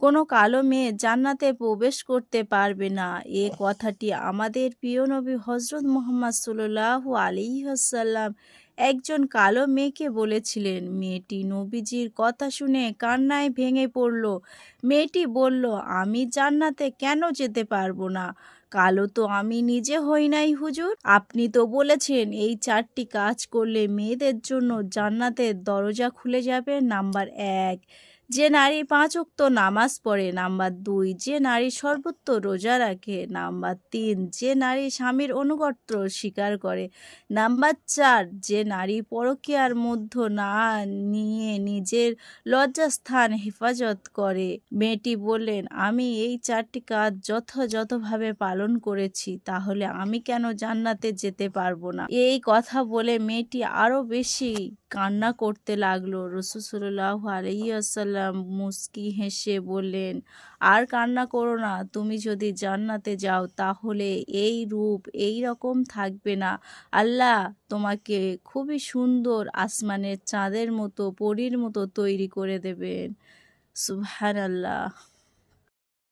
কোনো কালো মেয়ে জান্নাতে প্রবেশ করতে পারবে না। এ কথাটি আমাদের প্রিয় নবী হজরত মোহাম্মদ সুল্লাহ আলিহাসাল্লাম একজন কালো মেয়েকে বলেছিলেন। মেয়েটি নবীজির কথা শুনে কান্নায় ভেঙে পড়ল। মেয়েটি বলল, আমি জান্নাতে কেন যেতে পারব না? কালো তো আমি নিজে হই নাই হুজুর। আপনি তো বলেছেন, এই চারটি কাজ করলে মেয়েদের জন্য জান্নাতের দরজা খুলে যাবে নাম্বার এক। যে নারী পাঁচ ওয়াক্ত নামাজ পড়ে, নাম্বার দুই, যে নারী সর্বত্র রোজা রাখে, নাম্বার তিন, যে নারী স্বামীর অনুগত্য স্বীকার করে, নাম্বার চার, যে নারী পরকীয়ার মধ্য না নিয়ে নিজের লজ্জাস্থান হেফাজত করে। মেয়েটি বললেন, আমি এই চারটি কাজ যথাযথভাবে পালন করেছি, তাহলে আমি কেন জান্নাতে যেতে পারব না? এই কথা বলে মেয়েটি আরও বেশি কান্না করতে লাগল। রসুসল্লাহ আলাইসাল্লাম মুস্কি হেসে বললেন, আর কান্না করো না, তুমি যদি জান্নাতে যাও তাহলে এই রূপ এই রকম থাকবে না। আল্লাহ তোমাকে খুবই সুন্দর আসমানের চাঁদের মতো, পরীর মতো তৈরি করে দেবেন। সুবহান আল্লাহ